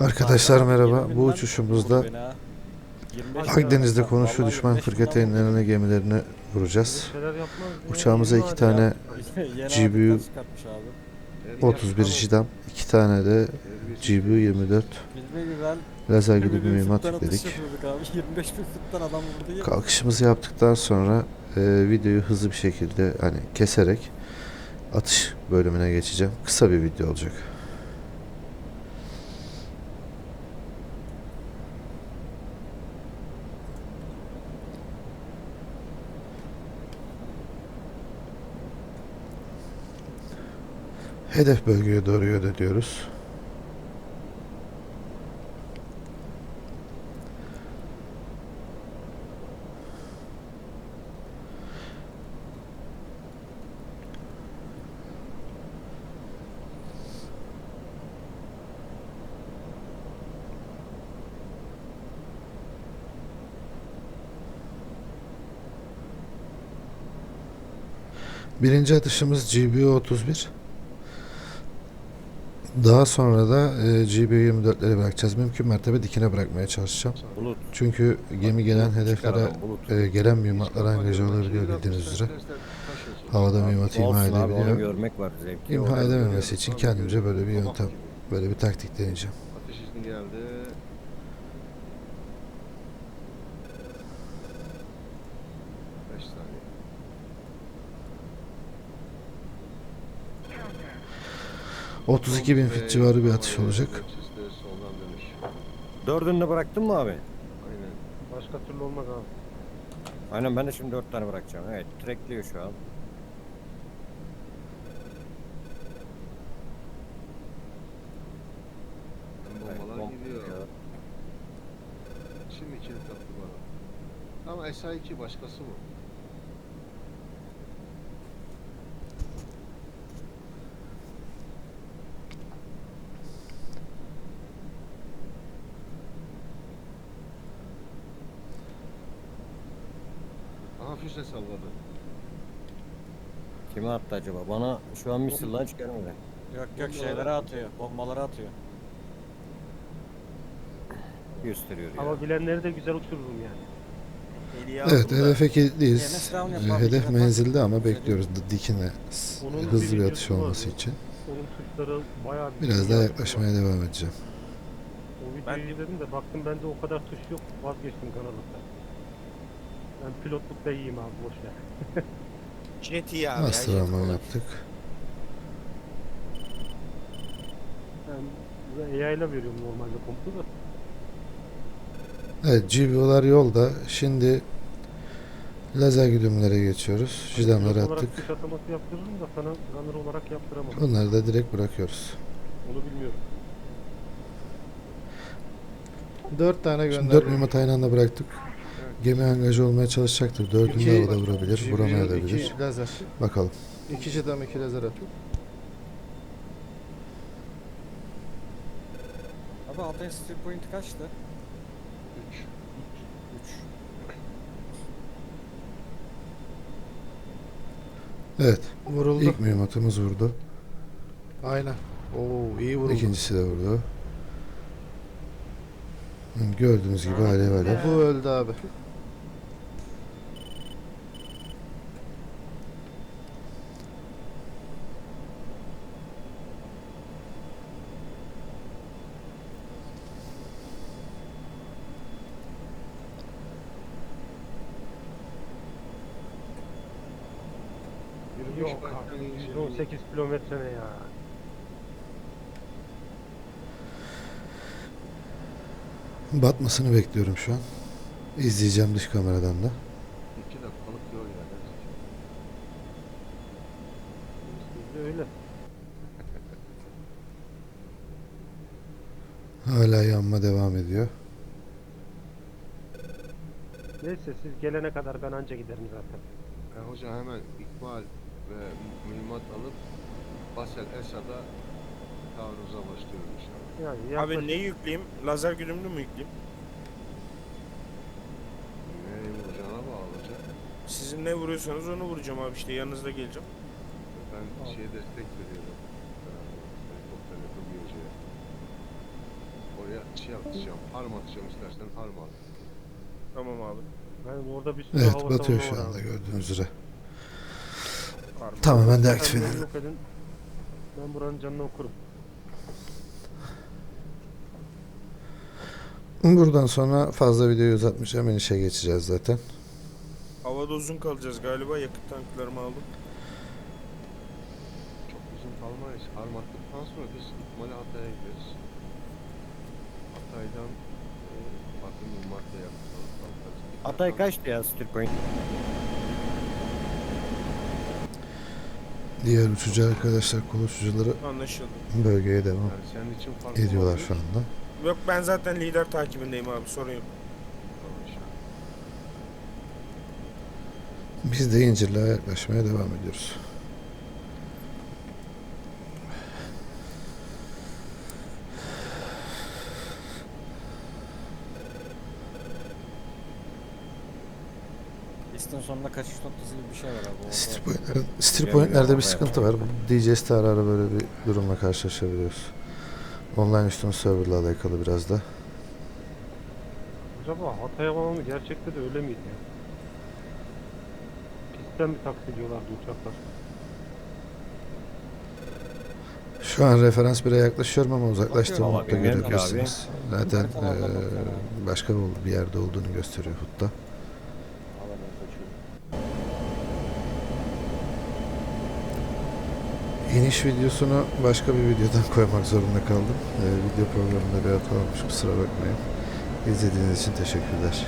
Arkadaşlar merhaba. 20 Bu uçuşumuzda vurdu beni ha. 25 Akdeniz'de konuşu düşman 25 fırkateynlerine gemilerini vuracağız. Uçağımıza iki tane GBU abi çıkartmış abi. 31 Jidam, iki tane de GBU 24 Bilme güven. lazer 20 güdümlü bin mühimmat yükledik. yapıyorduk abi. 25 bin futtan adam vurdu. ya. Kalkışımızı yaptıktan sonra e, videoyu hızlı bir şekilde hani keserek atış bölümüne geçeceğim. Kısa bir video olacak. Hedef bölgeye doğru yöneliyoruz. Birinci atışımız GBU 31. Daha sonra da e, GBU 24'leri bırakacağız. Mümkün mertebe dikine bırakmaya çalışacağım. Bulut. Çünkü gemi gelen hedeflere e, gelen mühimmatlara angaja olabiliyor bildiğiniz üzere. Havada mühimmat imha edebiliyor. görmek var zevkli. İmha edememesi için kendimce böyle bir yöntem, böyle bir taktik deneyeceğim. Ateş izni geldi. 32 bin fit civarı bir atış olacak. Dördünü bıraktın mı abi? Aynen. Başka türlü olmaz abi. Aynen ben de şimdi dört tane bırakacağım. Evet trekliyor şu an. Evet, Bombalar bomba gidiyor. Şimdi kilit attı bana. Ama SA2 başkası mı? Aha füze salladı. Kime attı acaba? Bana şu an misil launch gelmedi. Yok yok şeylere atıyor. Bombaları atıyor. Gösteriyor ya. Ama bilenleri de güzel uçururum yani. Evet, hedefe kilitliyiz. E, yapar, bir Hedef menzilde ama bekliyoruz dikine s- Onun hızlı bir bir atış videosu olması vardı. için. Onun tuşları bayağı bir Biraz daha yaklaşmaya devam edeceğim. O videoyu izledim de baktım bende o kadar tuş yok. Vazgeçtim kanalıktan. Ben pilotlukta iyiyim abi boş ver. Jet iyi abi. Master ya, kolay. yaptık. Ben AI ile veriyorum normalde komutu da. Evet, GBO'lar yolda. Şimdi lazer güdümlere geçiyoruz. Jidamları attık. olarak tuş ataması yaptırırım da sana runner olarak yaptıramam. Bunları da direkt bırakıyoruz. Onu bilmiyorum. Dört tane Şimdi gönderdim. 4 mühimmat aynı anda bıraktık. Gemi angajı olmaya çalışacaktır. Dördünü de havada vurabilir, GBU, vuramayabilir. iki lazer. Bakalım. İki jetam iki lazer atıyor. Abi Altay Steel Point kaçtı? 3. 3. Evet, Vuruldu. ilk mühimmatımız vurdu. Aynen. Oo iyi vuruldu. İkincisi de vurdu. Gördüğünüz gibi alev alev. Bu öldü abi. Yok abi. yani 118 kilometre ne ya? Batmasını bekliyorum şu an. İzleyeceğim dış kameradan da. İki dakikalık yol ya. Bizde öyle. Hala yanma devam ediyor. Neyse siz gelene kadar ben anca giderim zaten. E, hocam hemen ikmal ve mühimmat alıp Basel Esad'a taarruza başlıyorum inşallah. Yani Abi ne yükleyeyim? Lazer güdümlü mü yükleyeyim? Nereye vuracağına bağlı hocam. Sizin ne vuruyorsanız onu vuracağım abi işte yanınızda geleceğim. Ben şeye destek veriyorum. Helikopter yapabiliyor şeye. Oraya şey atacağım. Harm atacağım istersen harm at. Tamam abi. Yani orada bir sürü Evet hava batıyor şu anda gördüğünüz üzere. Harbi. Tamamen deaktif Sen beni yok edin. Ben buranın canını okurum. Buradan sonra fazla videoyu uzatmayacağım. İnişe geçeceğiz zaten. Havada uzun kalacağız galiba. Yakıt tanklarımı aldım. Çok uzun kalmayız. Harm attıktan sonra biz ikmali Hatay'a gideriz. Hatay'dan e, bakın Mart'ta yapacağız. Hatay kaçtı ya Steel Diğer uçucu arkadaşlar, kol uçucuları Anlaşıldı. bölgeye devam Yani senin için farklı ediyorlar olabilir. şu anda. Yok ben zaten lider takibindeyim abi sorun yok. Biz de İncirli'ye yaklaşmaya devam ediyoruz. Pistin sonunda kaçış noktası gibi bir şey var abi. orada. Point'lerde, Steel Bilmiyorum Point'lerde bir sıkıntı var. DJS'te ara ara böyle bir durumla karşılaşabiliyoruz. Online üstün serverla alakalı biraz da. Acaba Hatay Havalimanı gerçekte de öyle miydi ya? Pistten mi taksi ediyorlardı uçaklar? Şu an referans 1'e yaklaşıyorum ama uzaklaştığımı Bakıyorum da abi, bilmiyorum ki görebilirsiniz. Zaten Haritalardan eee, bakıyorum başka bir yerde olduğunu gösteriyor HUD'da. İniş videosunu başka bir videodan koymak zorunda kaldım. Eee, video programında bir hata olmuş kusura bakmayın. İzlediğiniz için teşekkürler.